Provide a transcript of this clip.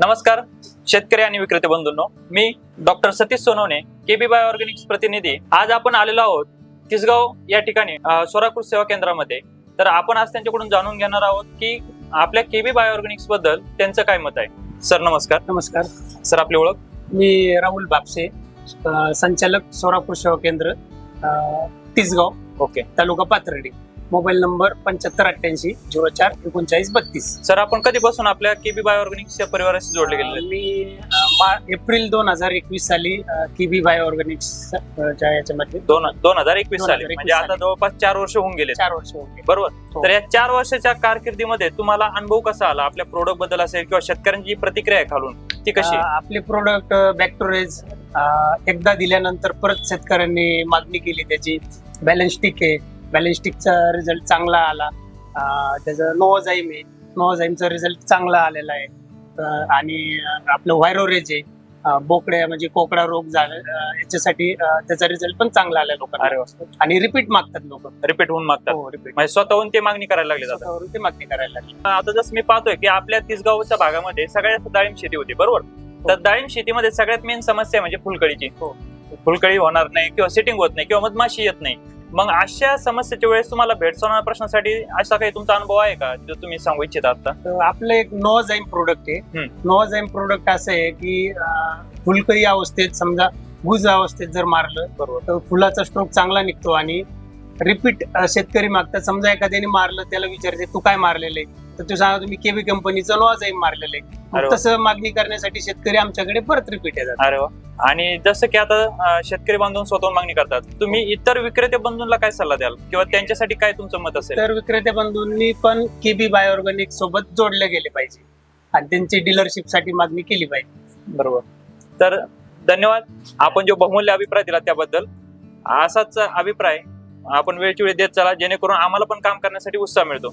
नमस्कार शेतकरी आणि विक्रेते बंधूंनो मी doctor Satish Sonawane KB by organics प्रतिनिधी. आज आपण आलेलो आहोत तिसगाव या ठिकाणी सोराकृत सेवा केंद्रामध्ये. तर आपण आज त्यांच्याकडून जाणून घेणार आहोत की आपल्या केबी बाय ऑर्गॅनिक्सबद्दल त्यांचं काय मत आहे. सर नमस्कार. नमस्कार. सर आपली ओळख? मी राहुल बापसे संचालक सोलापूर सेवा केंद्र तिसगाव ओके. तालुका पाथर्डी. मोबाईल नंबर पंच्याहत्तर अठ्ठ्याऐंशी झिरो चार एकोणचाळीस बत्तीस सर आपण कधीपासून आपल्या केबी बाय ऑर्गॅनिक्सच्या परिवाराशी जोडले आहेत? मी एप्रिल दोन हजार एकवीस साली केबी बाय ऑर्गॅनिक्स च्या याच्यामध्ये दोन दोन हजार एकवीस 2021 साली म्हणजे आता. जवळपास चार वर्ष होऊन गेले चार वर्ष होते बरोबर हो. तर या चार वर्षाच्या कारकिर्दीमध्ये तुम्हाला अनुभव कसा आला आपल्या प्रोडक्टबद्दल असेल किंवा शेतकऱ्यांची प्रतिक्रिया आहे खालून ती कशी? आपले प्रोडक्ट बॅक्टोरेज एकदा दिल्यानंतर परत शेतकऱ्यांनी मागणी केली त्याची बॅलन्स स्टिक आहे बॅलन्स स्टिकचा रिझल्ट चांगला आला. त्याचं नोवाझाईम आहे. नोवाझाईमचा रिझल्ट चांगला आलेला आहे. आणि आपलं व्हायरोरेज आहे. बोकड्या म्हणजे कोकडा रोग झाला याच्यासाठी त्याचा रिझल्ट पण चांगला आला लोकांना. आणि रिपीट मागतात लोक. रिपीट होऊन मागतात. हो रिपीट म्हणजे स्वतःहून ते मागणी करायला लागले स्वतःवरून ते मागणी करायला लागली. आता जसं मी पाहतोय की आपल्या तिसगावच्या भागामध्ये सगळ्यात डाळिंब शेती होती बरोबर? तर डाळिंब शेतीमध्ये सगळ्यात मेन समस्या म्हणजे फुलकळीची. हो. फुलकळी होणार नाही किंवा सेटिंग होत नाही किंवा मधमाशी येत नाही. मग अशा समस्येच्या वेळेस तुम्हाला भेडसावणाऱ्या प्रश्नासाठी असा काही तुमचा अनुभव आहे का जो तुम्ही सांगू इच्छिता आता? तर आपलं एक नोवाझाईम प्रोडक्ट आहे. हम्म. नोवाझाईम प्रोडक्ट असं आहे की अं, फुलकळी अवस्थेत समजा गुज अवस्थेत जर मारलं बरोबर. तर फुलाचा स्ट्रोक चांगला निघतो आणि रिपीट शेतकरी मागतात. समजा एखाद्याने मारलं त्याला विचारते तू काय मारलेलं आहे? तर तू सांगा तुम्ही केबी कंपनीचं नोवाझाईम मारलेलं आहे. अरे मग वा. तसं मागणी करण्यासाठी शेतकरी आमच्याकडे परत रिपीट येतात. अरे वा. आणि जसं की आता शेतकरी बांधून स्वतःहून मागणी करतात तुम्ही इतर विक्रेते बंधूंना काय सल्ला द्याल? किंवा त्यांच्यासाठी काय तुमचं मत असेल? तर विक्रेते बंधूंनी पण केबी बायोऑर्गॅनिक सोबत जोडले गेले पाहिजे. आणि त्यांची डीलरशिपसाठी मागणी केली पाहिजे. बरोबर. तर धन्यवाद. आपण जो बहुमूल्य अभिप्राय दिला त्याबद्दल असाच अभिप्राय आपण वेळची वेळ देत चला जेणेकरून आम्हाला पण काम करण्यासाठी उत्साह मिळतो.